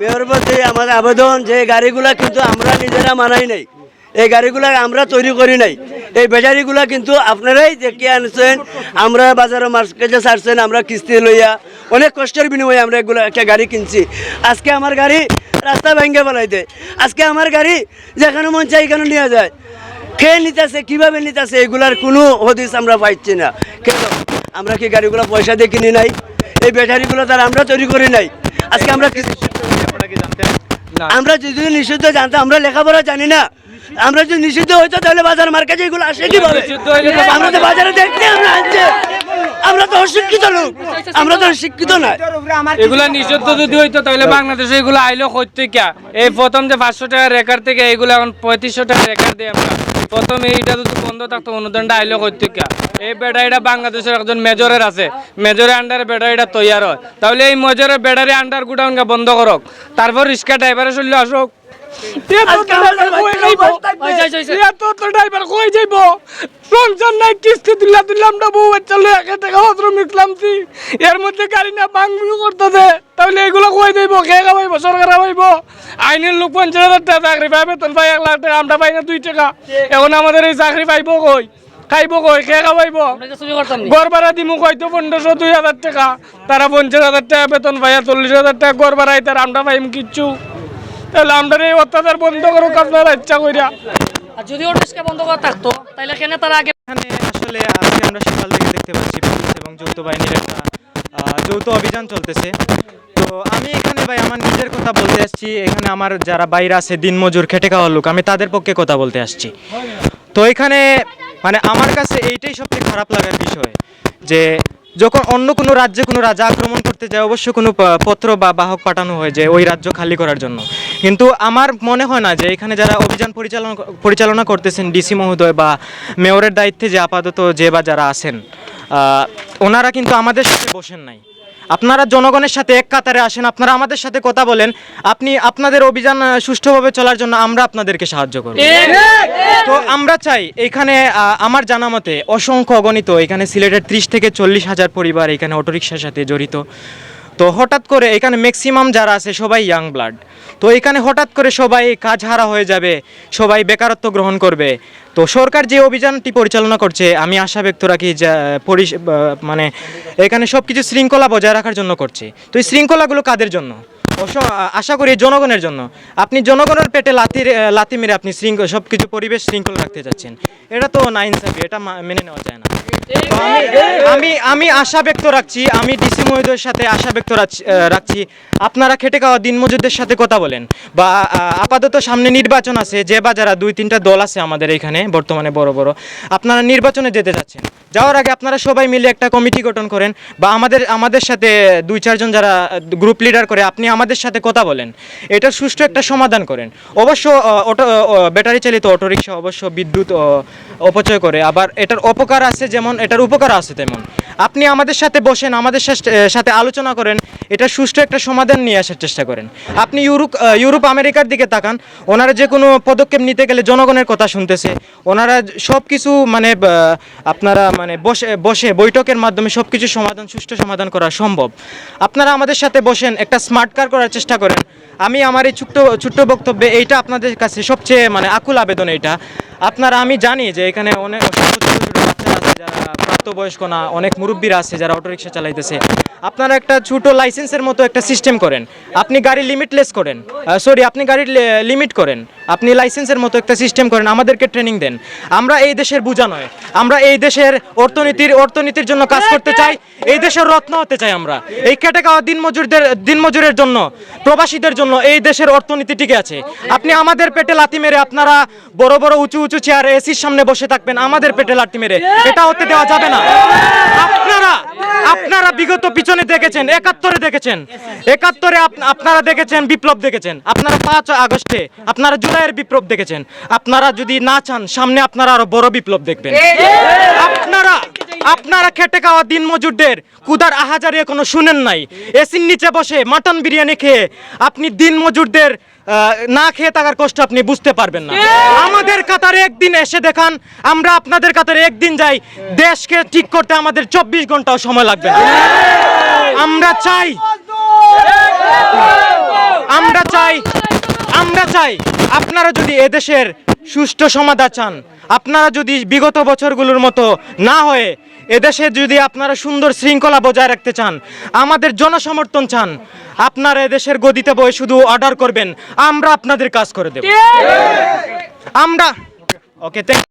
Mayor প্রতি আমাদের আবেদন, যে গাড়িগুলা কিন্তু আমরা নিজেরা মানাই নাই, এই গাড়িগুলা আমরা তৈরি করি নাই। এই ব্যাটারিগুলা কিন্তু আপনারাই দেখে আনছেন, আমরা বাজারে মার্কেটে ছাড়ছেন, আমরা কিস্তি লইয়া। অনেক কষ্টের বিনিময়ে আমরা এগুলো একটা গাড়ি কিনছি। আজকে আমার গাড়ি রাস্তা ভেঙে দেয় আজকে আমার গাড়ি যেখানে মন চাই এখানে নিয়ে যায়। কে নিতেছে, কীভাবে নিতেছে, এগুলার কোনো হদিস আমরা পাইছি না। কেন? আমরা কি গাড়িগুলো পয়সা দিয়ে কিনি নাই? এই ব্যাটারিগুলো তার আমরা তৈরি করি নাই। আজকে আমরা আমরা যদি নিষিদ্ধ জানতাম আমরা লেখাপড়া জানি না। আমরা যদি নিষিদ্ধ হইতো তাহলে বাজার মার্কেটে এগুলো আসে কীভাবে? আমরা তো বাজারে দেখতে আমরা আনছে। আমরা তো অশিক্ষিত লোক। আমরা তো শিক্ষিত না। এগুলা নিষিদ্ধ যদি হইতো তাহলে বাংলাদেশে এগুলো আইলো হইতে কে? এই প্রথম যে পাঁচশো টাকা রেকার থেকে এগুলো এখন পঁয়ত্রিশশো টাকা রেকার দিই আমরা প্রথম এইটা যদি বন্ধ থাকতো অনুদানটা আইলো হইতে কে? এই ব্যাটারিটা বাংলাদেশের একজন মেজরের আছে। মেজরের আন্ডারে ব্যাটারিটা তৈয়ার হয়। তাহলে এই মেজরের ব্যাটারি আন্ডার গুডাউন বন্ধ করক। তারপর রিক্সা ড্রাইভারে চললে আসুক। এর মধ্যে গাড়ি না ভাঙবি করতেছে। তাহলে এগুলো কই যাইব? কে খাওয়াইব? সরকার খাওয়াইব? আইনের লোক পঞ্চাশ হাজার টাকা চাকরি পাই বেতন পাই এক লাখ টাকা আমরা পাই না দুই টাকা। এখন আমাদের এই চাকরি পাইব কই? খাইব কই? কে খাওয়াইব? গড় ভাড়া দিমু কইতো পনেরোশো দুই হাজার টাকা। তারা পঞ্চাশ হাজার টাকা বেতন পাইয়া চল্লিশ হাজার টাকা গড় ভাড়াই তার আমরা পাইম কিচ্ছু। তাহলে আমরা এই অত্যাচার বন্ধ করুক আপনারা ইচ্ছা কইরা। আর যদি ওটিসকে বন্ধ করা থাকতো তাহলে কেন তারা আগে এখানে আসলে আজকে আমরা সকাল থেকে দেখতে পাচ্ছি পুলিশ এবং যৌথ বাহিনীর একটা আহ, যৌথ অভিযান চলতেছে। তো আমি এখানে ভাই আমার নিজের কথা বলতে আসছি। এখানে আমার যারা বাইরে আছে দিনমজুর খেটে খাওয়ার লোক আমি তাদের পক্ষে কথা বলতে আসছি। তো এখানে মানে আমার কাছে এইটাই সবচেয়ে খারাপ লাগার বিষয়, যে যখন অন্য কোনো রাজ্যে কোনো রাজা আক্রমণ করতে যায় অবশ্য কোনো পত্র বা বাহক পাঠানো হয় যে ওই রাজ্য খালি করার জন্য। কিন্তু আমার মনে হয় না যে এখানে যারা অভিযান পরিচালনা পরিচালনা করতেছেন ডিসি মহোদয় বা মেয়রের দায়িত্বে যে আপাতত যে বা যারা আছেন ওনারা কিন্তু আমাদের সাথে বসেন নাই। আপনারা জনগণের সাথে এক কাতারে আসেন আপনারা আমাদের সাথে কথা বলেন আপনি আপনাদের অভিযান সুষ্ঠুভাবে চলার জন্য আমরা আপনাদেরকে সাহায্য করব। তো আমরা চাই এখানে আমার জানা মতে অসংখ্য অগণিত এখানে সিলেটের ত্রিশ থেকে চল্লিশ হাজার পরিবার এখানে অটোরিকশার সাথে জড়িত। তো হঠাৎ করে এখানে ম্যাক্সিমাম যারা আছে সবাই ইয়াং ব্লাড তো এখানে হঠাৎ করে সবাই কাজ হারা হয়ে যাবে সবাই বেকারত্ব গ্রহণ করবে। তো সরকার যে অভিযানটি পরিচালনা করছে আমি আশা ব্যক্ত রাখি যে আহ, মানে এখানে সব কিছু শৃঙ্খলা বজায় রাখার জন্য করছে। তো এই শৃঙ্খলাগুলো কাদের জন্য? আশা করি জনগণের জন্য। আপনি জনগণের পেটে আহ, লাথি মেরে আপনি সব কিছু পরিবেশ শৃঙ্খল রাখতে চাচ্ছেন এটা তো না ইনসাফি এটা মেনে নেওয়া যায় না। আমি আমি আশা ব্যক্ত রাখছি, আমি ডিসি মহোদয়ের সাথে আশা ব্যক্ত রাখছি- আপনারা খেটে খাওয়া দিনমজুরদের সাথে কথা বলেন। বা আপাতত সামনে নির্বাচন আছে, যে বা যারা দুই, তিনটা দল আছে আমাদের এখানে, বর্তমানে বড় বড়, আপনারা নির্বাচনে যেতে যাচ্ছেন। যাওয়ার আগে আপনারা সবাই মিলে একটা কমিটি গঠন করেন, বা আমাদের আমাদের সাথে দুই, চারজন যারা গ্রুপ লিডার করে, আপনি আমাদের সাথে কথা বলেন। এটা সুষ্ঠু একটা সমাধান করেন। অবশ্য অটো ব্যাটারি চালিত অটোরিকশা, অবশ্য বিদ্যুৎ অপচয় করে। আবার এটার অপকার আছে যেমন, এটার উপকার আছে তেমন। আপনি আমাদের সাথে বসেন, আমাদের সাথে- আলোচনা করেন, এটা সুষ্ঠু একটা সমাধান নিয়ে আসার চেষ্টা করেন। আপনি ইউরোপ ইউরোপ, আমেরিকার দিকে তাকান, ওনারা যে কোনো পদক্ষেপ নিতে গেলে জনগণের কথা শুনতেছে। ওনারা সব কিছু মানে আপনারা মানে বসে বসে বৈঠকের মাধ্যমে সব কিছু সমাধান, সুষ্ঠু সমাধান করা সম্ভব। আপনারা আমাদের সাথে বসেন, একটা স্মার্ট কার করার চেষ্টা করেন। আমি আমার এই ছোট্ট ছোট্ট বক্তব্যে এইটা আপনাদের কাছে সবচেয়ে মানে আকুল আবেদন এইটা। আপনারা, আমি জানি যে এখানে অনেক ছোট ছোট বাচ্চা আছে, যারা প্রাপ্তবয়স্ক না, অনেক মুরব্বীরা আছে যারা অটোরিকশা চালাইতেছে। আপনারা একটা ছোট লাইসেন্সের মতো একটা সিস্টেম করেন। আপনি গাড়ি লিমিটলেস করেন। সরি আপনি গাড়ির লিমিট করেন। আপনি লাইসেন্সের মতো একটা সিস্টেম করেন, আমাদেরকে ট্রেনিং দেন। আমরা এই দেশের বোঝা নয়। আমরা এই দেশের অর্থনীতির অর্থনীতির জন্য কাজ করতে চাই। এই দেশের রত্ন হতে চাই আমরা। এই খেটে খাওয়া দিনমজুরদের, দিনমজুরের জন্য, প্রবাসীদের জন্য এই দেশের অর্থনীতি টিকে আছে। আপনি আমাদের পেটে লাথি মেরে আপনারা বড় বড়, উঁচু উঁচু চেয়ারে এসির সামনে বসে থাকবেন আমাদের পেটে লাথি মেরে। এটা হতে দেওয়া যাবে না। আপনারা বিগত পিছনে দেখেছেন একাত্তরে দেখেছেন। একাত্তরে আপনারা দেখেছেন বিপ্লব দেখেছেন। আপনারা পাঁচ আগস্টে আপনারা জুলাইয়ের বিপ্লব দেখেছেন। আপনারা যদি না চান সামনে আপনারা আরও বড় বিপ্লব দেখবেন। আপনারা আপনারা খেটে খাওয়া দিন মজুরদের কুদার আহাজারি এখনও শুনেন নাই। এসির নিচে বসে মাটন বিরিয়ানি খেয়ে আপনি দিন মজুরদের না খেয়ে থাকার কষ্ট আপনি বুঝতে পারবেন না। আমাদের কাতারে একদিন এসে দেখান আমরা আপনাদের কাতারে একদিন যাই। দেশকে ঠিক করতে আমাদের চব্বিশ ঘন্টাও সময় লাগবে না। আমরা চাই ভাই আমরা চাই আপনারা যদি এদেশের সুষ্ঠু সমাধান চান আপনারা যদি বিগত বছরগুলোর মতো না হয়ে এদেশে যদি আপনারা সুন্দর শৃঙ্খলা বজায় রাখতে চান আমাদের জনসমর্থন চান আপনারা এদেশের গদিতে বয়ে শুধু অর্ডার করবেন আমরা আপনাদের কাজ করে দেব। আমরা ওকে থ্যাংক